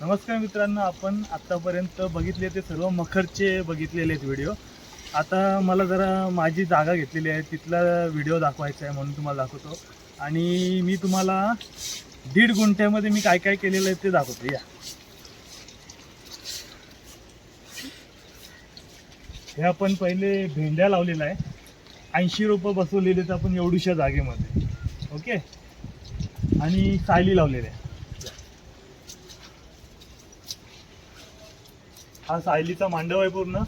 नमस्कार मित्रांनो आपण आत्तापर्यंत बघितले ते सर्व मखरचे बघितलेले आहेत व्हिडिओ आता मला जरा माझी जागा घेतलेली आहे तिथला व्हिडिओ दाखवायचा आहे म्हणून तुम्हाला दाखवतो. आणि मी तुम्हाला दीड गुंठ्यामध्ये मी काय काय केलेलं आहे ते दाखवतो या. हे आपण पहिले भेंड्या लावलेला आहे. ऐंशी रुपये बसवलेले आहेत आपण एवढीशा जागेमध्ये. ओके? आणि सायली लावलेल्या आहे हा सायलीचा मांडव आहे पूर्ण.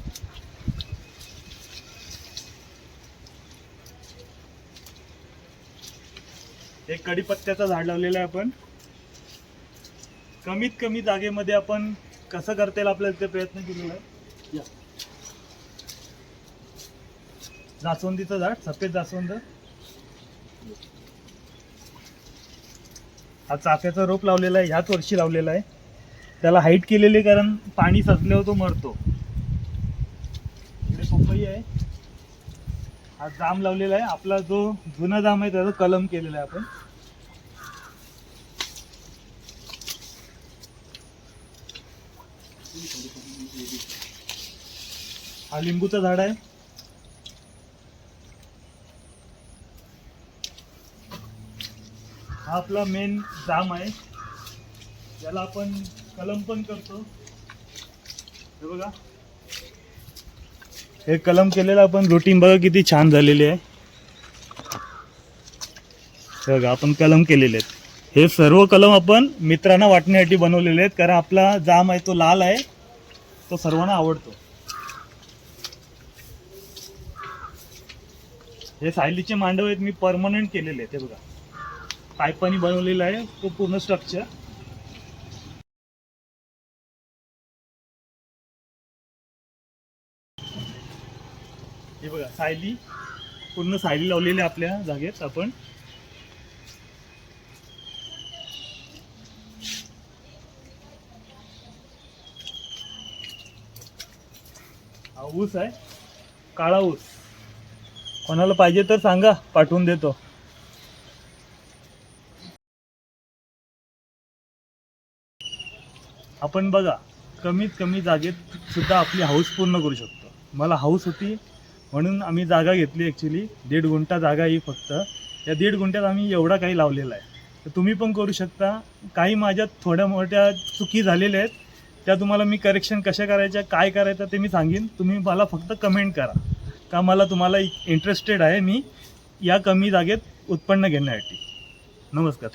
एक कडीपत्त्याचं झाड लावलेलं आहे आपण. कमीत कमी जागेमध्ये आपण कसं करता येईल आपल्याला ते प्रयत्न केलेला आहे. या. जास्वंदीचं झाड सफेद जास्वंद. हा चाफ्याचा रोप लावलेला आहे ह्याच वर्षी लावलेला आहे. त्याला हाईट केलेली कारण पाणी सचल्यावर तो मरतो. इकडे पपई आहे. हा जाम लावलेला आहे. आपला जो जुना जाम आहे त्याचा कलम केलेला आहे आपण. हा लिंबूचं झाड आहे. हा आपला मेन जाम आहे. ज्याला आपण कलम पण करतो. हे बघा. हे कलम केलेलं आपण रुटीन बघा किती छान झालेली आहे. हे बघा आपण कलम केलेले आहेत. हे सर्व कलम आपण मित्रांना वाटण्यासाठी बनवलेले आहेत कारण आपला जाम आहे तो लाल आहे तो सर्वांना आवडतो. हे सायलीचे मांडव आहेत मी परमनंट केलेले आहेत हे बघा. पायपानी बनवलेला आहे तो पूर्ण स्ट्रक्चर हे बघा सायली. पूर्ण सायली लावलेली आहे आपल्या जागेत आपण. हा ऊस आहे. काळा ऊस. कोणाला पाहिजे तर सांगा पाठवून देतो. आपण बघा कमीत कमी जागेत सुद्धा आपली हाऊस पूर्ण करू शकतो. मला हाऊस होती म्हणून आम्ही जागा घेतली ॲक्च्युली दीड गुंठा जागा ही फक्त. या दीड गुंठ्यात आम्ही एवढा काही लावलेला आहे. तर तुम्ही पण करू शकता. काही माझ्या थोड्या मोठ्या चुकी झालेल्या आहेत. त्या तुम्हाला मी करेक्शन कशा करायच्या काय करायचं ते मी सांगेन. तुम्ही मला फक्त कमेंट करा. का मला तुम्हाला इंटरेस्टेड आहे मी या कमी जागेत उत्पन्न घेण्यासाठी. नमस्कार. थँक्यू